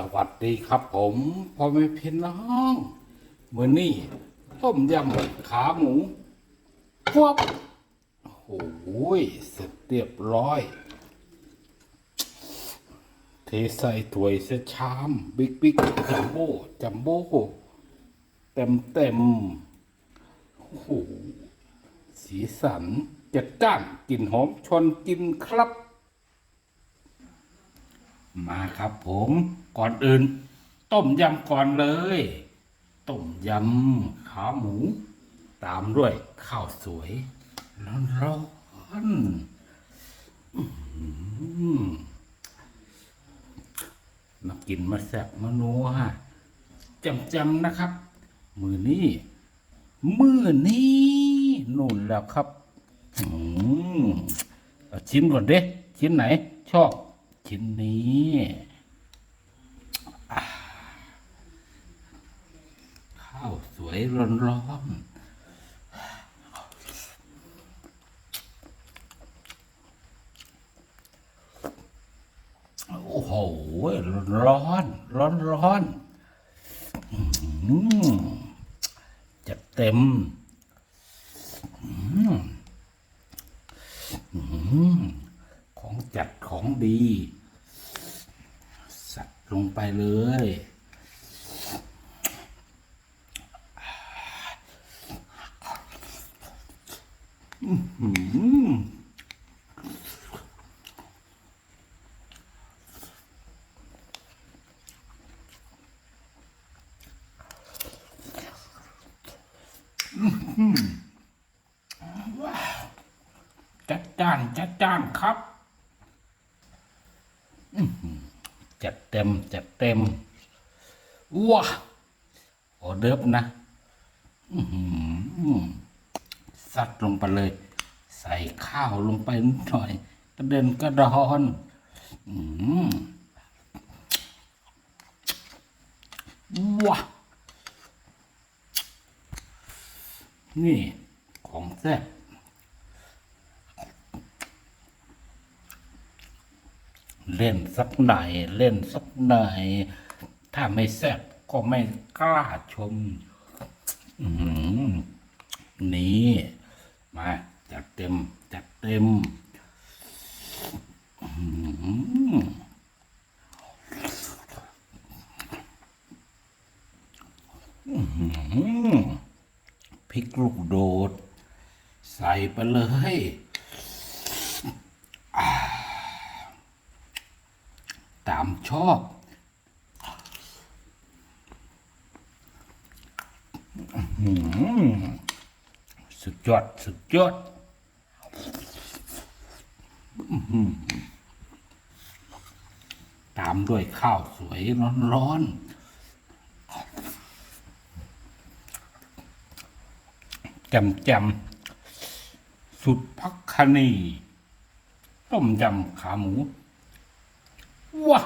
สวัสดีครับผมพ่อแม่พี่น้องมือนี่ต้มยำขาหมูควบโอ้โหเสร็จเรียบร้อย เทใส่ถ้วยใส่ชาม บิ๊กบิ๊กจัมโบ้จัมโบ้เต็มเต็มโอ้โหสีสันจัดจ้านกลิ่นหอมชวนกินครับ มาครับผมก่อนอื่น ต้มยำก่อนเลย ต้มยำขาหมู ตามด้วยข้าวสวยร้อนๆอื้อหือมากินมาแซ่บมานัวจำจำๆนะครับ มือนี้ มือนี้นู่นแล้วครับ อืมชิ้นก่อนเด้ ชิ้นไหน ชอบ ชิ้นนี้ข้าวสวยร้อนๆโอ้โหร้อนร้อนร้อนอื้อหือจัดเต็มของ จัดของดี สัตว์ลงไปเลย อื้อหือจัดจ้านจัดจ้านครับ จัดเต็มจัดเต็มว้าออเดิร์ฟนะอื้อหือซัดลงไปเลย ใส่ข้าวลงไปนิดหน่อยกระเด็นกระดอนอว้านี่ของแซ่บ เล่นสักหน่อยเล่นสักหน่อยถ้าไม่แซ่บก็ไม่กล้าชมนี่มาจัดเต็ม จัดเต็มพริกลูกโดด ใส่ไปเลย ตาม ชอบ สุดยอด สุดยอดตามด้วยข้าวสวยร้อนๆจำจำสุดพักคณีต้มยำขาหมูว้า